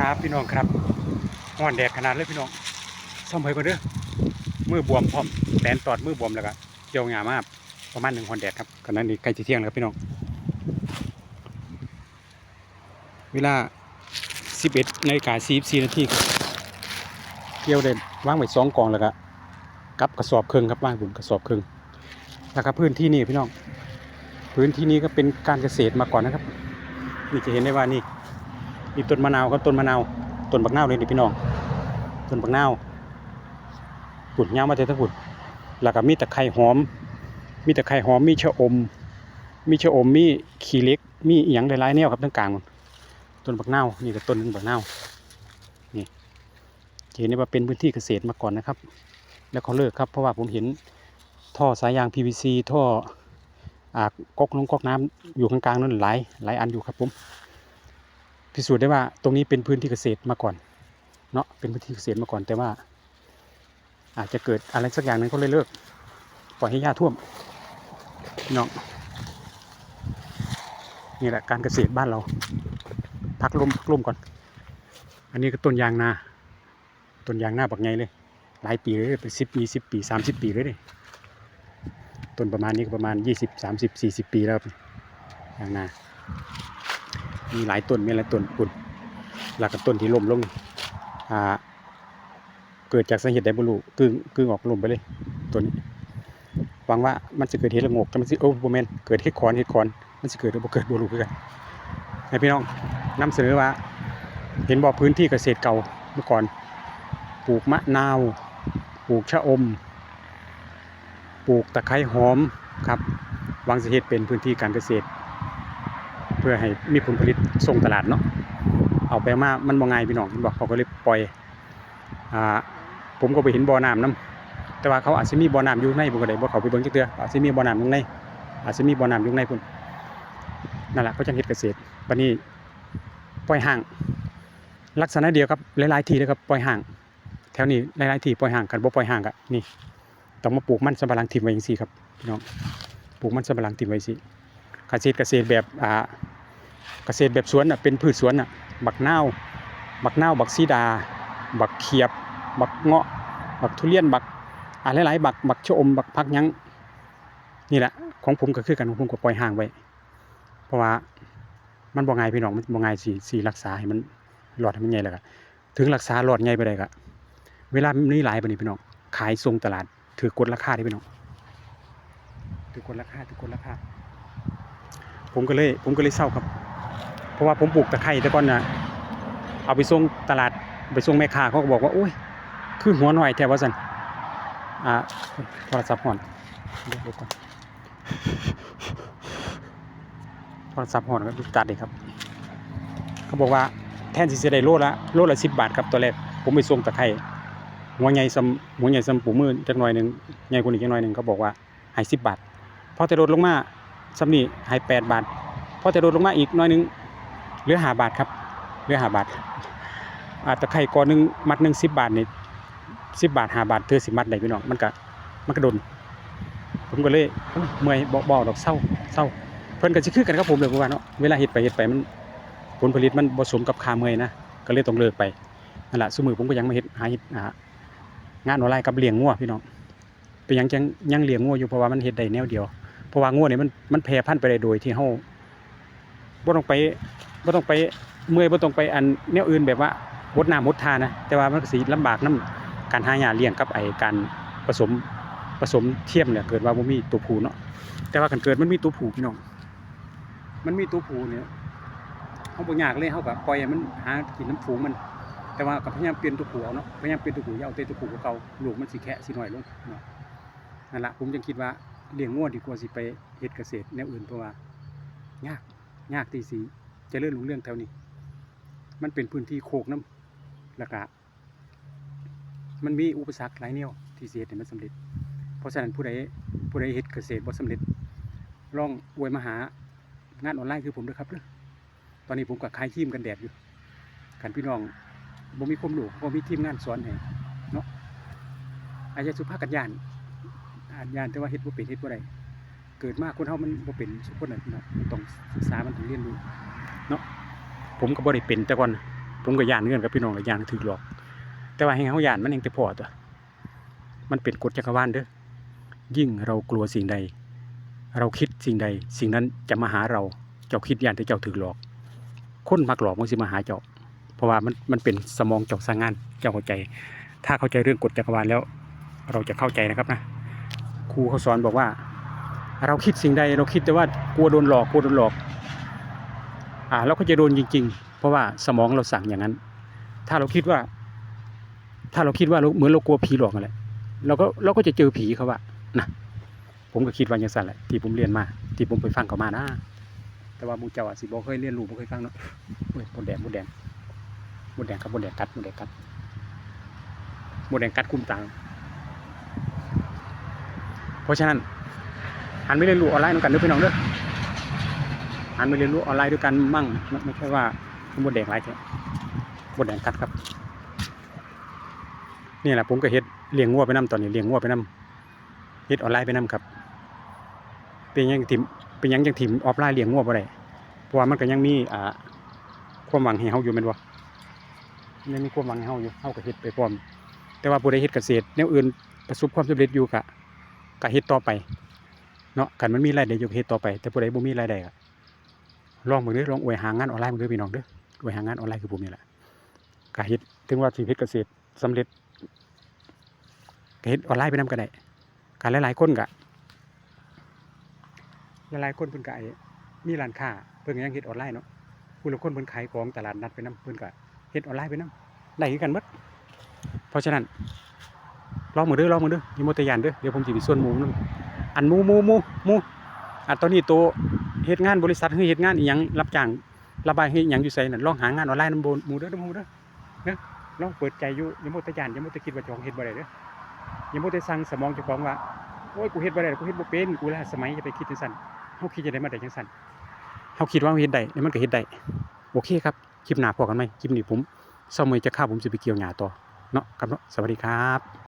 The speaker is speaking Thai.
ครับพี่น้องครับห้อนแดดขนาดเลยพี่น้องซ่อมไปก่อนเด้อมือบวมพร้อมแดนตอดมือบวมแล้วก็เกี่ยวงามากประมาณหนึ่งห้อนแดดครับขณะนี้ใกล้จะเที่ยงแล้วครับพี่น้อง เวลา 11นาฬิกา44นาทีครับเกี่ยวเด่นวางไว้สองกองแล้วก็กับกระสอบครึ่งครับว่างบนกระสอบครึ่งแล้วก็พื้นที่นี่พี่น้อง พื้นที่นี้ก็เป็นการเกษตรมาก่อนนะครับ นี่จะเห็นได้ว่านี่ มีต้นมะนาวครับต้นมะนาวต้นบักนาวเลยนี่พี่น้องต้นบักนาวปุ่นยามาแต่ทั้งปุ่นแล้วก็มีตะไคร้หอม มีตะไคร้หอมมีชะอม มีชะอมมีขี้เล็ก มีเอหย่างหลายๆแนวครับทั้งกลางต้นบักนาวนี่ก็ต้นหนึงบักนาวนี่เห็นได้ว่าเป็นพื้นที่เกษตรมาก่อนนะครับ แล้วเขาเลิกครับเพราะว่าผมเห็นท่อสายยาง PVC ท่ออ่าก๊อกน้องก๊อกน้ำอยู่กลางๆนั่นหลายหลายอันอยู่ครับผม พิสูจน์ได้ว่าตรงนี้เป็นพื้นที่เกษตรมาก่อนเนาะเป็นพื้นที่เกษตรมาก่อนแต่ว่า อาจจะเกิดอะไรสักอย่างนึ่งก็เลยเลิก ปล่อยให้หญ้าท่วมพี่น้องนี่แหละการเกษตรบ้านเรา พักลมพักลมก่อน อันนี้ก็ต้นยางนาต้นยางนาบักไงเลย หลายปีเลยเป็นสิบปีสิบปีสามสิบปีเลยดิต้นประมาณนี้ก็ประมาณ20 30 40ปีแล้วยางนา มีหลายต้นมีหลายต้นปุ่นหลักกับต้นที่ล่มลงอ่าเกิดจากสาเหตุใดบ่รู้กึ่งกึ่งออกลมไปเลยต้นนี้หวังว่ามันจะเกิดเหตุระงกแต่มันสิโอ้บ่แมนเกิดเฮ็ดคอนเฮ็ดคอนมันสิเกิดหรือบ่เกิดบ่รู้คือกันให้พี่น้องนำเสนอว่า เห็นบ่พื้นที่เกษตรเก่าเมื่อก่อนปลูกมะนาวปลูกชะอม ปลูกตะไคร้หอมครับวางสาเหตุเป็นพื้นที่การเกษตร เพื่อให้มีผลผลิตส่งตลาดเนาะเอาไปมามันบ่ง่ายพี่น้องบอกเขาก็เลยปล่อยอ่าผมก็ไปเห็นบ่อน้ำนํแต่ว่าเขาอาจจะมีบ่อน้ำอยู่ในผมก็ได้บ่เขาไปเบิ่งจักเทื่ออาจจะมีบ่อน้ำอยู่ในอาจจะมีบ่อน้ำอยู่ในพุ่นนั่นแหละเขาจังเฮ็ดเกษตรบัดนี้ปล่อยห่าง ลักษณะเดียวกับหลายๆทีเลยครับปล่อยห่าง แถวนี้หลายๆทีปล่อยห่างกันบ่ปล่อยห่างก็นี่ต้องมาปลูกมันสำปะหลังถิ่มไว้อย่างซี่ครับพี่น้องปลูกมันสำปะหลังถิ่มไว้สิ เกษตรเกษตรแบบอ่าเกษตรแบบสวนน่ะเป็นพืชสวนน่ะบักนาวบักนาวบักซีดา บักเขียบ บักเงาะ บักทุเรียนบักอ่าหลายๆบักบักชะอมบักพักยั้งนี่แหละของผมก็คือกันของผมก็ปล่อยห่างไว้ เพราะว่ามันบ่ง่ายพี่น้องมันบ่ง่ายสิสิรักษาให้มันรอดให้มันใหญ่แล้วก็ถึงรักษารอดใหญ่ไปได้ก็เวลามันมีหลายปนนี้พี่น้องขายส่งตลาด ถือกดราคาได้พี่น้องถือกดราคาถือกดราคา ผมก็เลยผมก็เลยเศร้าครับ เพราะว่าผมปลูกตะไคร้แต่ก่อนนะเอาไปส่งตลาดไปส่งแม่ค้าเขาก็บอกว่าโอ้ยคือหัวหน่อยแถวว่าสันอ่าโทรศัพท์ห่อนเดี๋ยวก่อนโทรศัพท์ห่อนก็ตัดเลยครับ เขาบอกว่าแทนที่จะได้โลละโลละสิบบาทครับตัวแรกผมไปส่งตะไคร้หัวใหญ่ซำหัวใหญ่ซำปูมือจักหน่อยหนึ่งใหญ่กว่านี้จักหน่อยหนึ่งเขาบอกว่าให้สิบบาทพอแต่ลดลงมา ซ้ำนี่ให้แปดบาทพอแต่ลดลงมาอีกน้อยนึงเหลือหาบาทครับเหลือหาบาทอ่าตะไคร่ก้อนนึงมัดหนึ่งสิบบาทนี่สิบบาทหาบาทเธอสิมัดได้พี่น้องมันก็มันก็โดนผมก็เลยเมื่อยบ่บ่ดอกเศร้าเศร้าเพิ่นก็สิคือกันครับผมเลยผมว่าเนาะเวลาเฮ็ดไปเฮ็ดไปมันผลผลิตมันบ่สมกับค่าเมยนะก็เลยต้องเลิกไปนั่นแหละซุมื้อผมก็ยังไมาเฮ็ดหาเฮ็ดงานออนไลน์กับเลี้ยงงัวพี่น้องเป็นยังจังยังเลี้ยงงัวอยู่เพราะว่ามันเฮ็ดได้แนวเดียว เพราะว่างัวนี่มันมันแพร่พันธุ์ไปได้โดยที่เฮาบ่ต้องไปบ่ต้องไปเมื่อยบ่ต้องไปอันแนวอื่นแบบว่าหดน้ำหดทานะ แต่ว่ามันก็สิลำบากนํการหาหญ้าเลี้ยงกับไอ้การผสมผสมเทียมเนี่ยเกิดว่าบ่มีตัวผู้เนาะแต่ว่าคันเกิดมันมีตัวผู้พี่น้องมันมีตัวผู้เนี่ยเฮาบ่ยากเลยเฮาก็ปล่อยให้มันหากินน้ำฝูงมันแต่ว่าก็พยายามเปลี่ยนตัวผูเอาเนาะพยายามเปลี่ยนตัวผูอย่าเอาแต่ตัวผูเก่าๆลูกมันสิแคะสิน้อยลงเนาะนั่นละผมจึงคิดว่า เลี้ยงงัวดีกว่าสิไปเฮ็ดเกษตรแนวอื่นเพราะว่ายากยากที่สิเจริญรุ่งเรื่องแถวนี้ มันเป็นพื้นที่โคกน้ำแล้วก็มันมีอุปสรรคหลายแนวที่สิเฮ็ดให้มันสำเร็จ เพราะฉะนั้นผู้ใดผู้ใดเฮ็ดเกษตรบ่สำเร็จลองอวยมาหางานออนไลน์คือผมด้วยครับเด้อตอนนี้ผมก็ขายครีมกันแดดอยู่กันพี่น้องบ่มีความรู้บ่มีทีมงานสอนให้เนาะอาจจะสุภาพกันยานานยานแต่ว่าเฮ็ดบ่เป็นเฮ็ดบ่ได้เกิดมาคนเฮามันบ่เป็นสุคนน่ะเนาะต้องศึกษามันต้องเรียนรู้เนาะผมก็บ่ได้เป็นแต่ก่อนผมก็ย่านเงื่อนกับพี่น้องก็ย่านถือหลอก แต่ว่าให้เฮาย่านมันเองแต่พอตัวมันเป็นกฎจักรวาลเด้อยิ่งเรากลัวสิ่งใด เราคิดสิ่งใด สิ่งนั้นจะมาหาเราเจ้าคิดย่านที่เจ้าถือหลอก คนมักหลอกมันสิมาหาเจ้า เพราะว่ามันมันเป็นสมองเจ้าสร้างงานเจ้าเข้าใจ ถ้าเข้าใจเรื่องกฎจักรวาลแล้ว เราจะเข้าใจนะครับนะ ครูเขาสอนบอกว่า เราคิดสิ่งใดเราคิดแต่ว่ากลัวโดนหลอกกลัวโดนหลอกอ่าเราก็จะโดนจริง ๆ เพราะว่าสมองเราสั่งอย่างนั้น ถ้าเราคิดว่า ถ้าเราคิดว่าเหมือนเรากลัวผีหลอกอะไรเราก็เราก็จะเจอผีเขาว่านะผมก็คิดว่าอย่างนั้นแหละที่ผมเรียนมา ที่ผมไปฟังเขามานะแต่ว่ามูเจ้าอะสิบอกเคยเรียนรู้บ่เคยฟังเนาะเฮ้ยมดแดงมดแดงมดแดงครับมดแดงกัดมดแดงกัดมดแดงกัดคุ้มตาเพ ราะฉะนั้นหันไปเรียนรู้ออนไลน์ด้วยกันด้อพี่น้องเด้อหันไปเรียนรู้ออนไลน์ด้วยกันมั่งไม่ใช่ว่ามดแดงหลายแค่มดแดงกัดครับนี่แหละผมก็เฮ็ดเลี้ยงงัวไปนํตอนนี้เลี้ยงงัวไปนํเฮ็ดออนไลน์ไปนํครับ เป็นยังทิมเป็นยังจังทิมออฟไลน์เลี้ยงงัวบ่ได้เพราะว่ามันก็ยังมีอ่าความหวังให้เฮาอยู่แม่นบ่ยังมีความหวังให้เฮาอยู่เฮาก็เฮ็ดไปพร้อมแต่ว่าผู้ใดเฮ็ดเกษตรแนวอื่นประสบความสำเร็จอยู่ก็ ก็เฮ็ดต่อไปเนาะคันมันมีรายได้อยู่ก็เฮ็ดต่อไป แต่ผู้ใดบ่มีรายได้ก็ลองเบิ่งเด้อลองอวยหางานออนไลน์เบิ่งเด้อพี่น้องเด้ออวยหางานออนไลน์คือผมนี่แหละก็เฮ็ดถึงว่าสิเฮ็ดเกษตรสำเร็จก็เฮ็ดออนไลน์ไปนํก็ได้การหลายๆคนก็หลายๆคนเพิ่นก็ไอ้มีร้านค้าเพิ่นก็ยังเฮ็ดออนไลน์เนาะผู้ละคนเพิ่นขายของตลาดนัดไปนํเพิ่นก็เฮ็ดออนไลน์ไปนํได้คือกันเบิดเพราะฉะนั้น ลองมือเด้อลองมือเด้อมีโมตยานเด้อเดี๋ยวผมสิไปส่วนหมู่นอันมูมูมูมูอันตอนนี้โตเฮ็ดงานบริษัทเฮ็ดงานอีหยังรับจ้างระบายเฮ็ดหยังอยู่ไสนั่นลองหางานออนไลน์น้ำหมู่เด้อหมู่เด้อเด้อลองเปิดใจอยู่ย่าโมตยานย่าโมตคิดว่าเจ้าของเฮ็ดบ่ได้เด้อย่ามัวแต่สั่งสมองเจ้าของว่าโอ้ยกูเฮ็ดบ่ได้กูเฮ็ดบ่เป็นกูล้าสมัยจะไปคิดจังซั่นเฮาคิดจะได้มาได้จังซั่นเฮาคิดว่าเฮาเฮ็ดได้แล้วมันก็เฮ็ดได้โอเคครับคลิปหน้าพอกันไหมคลิปนี้ผมเช้ามื้อจะข้าผมสิไปเกี่ยวหญ้าต่อเนาะครับเนาะสวัสดีครับ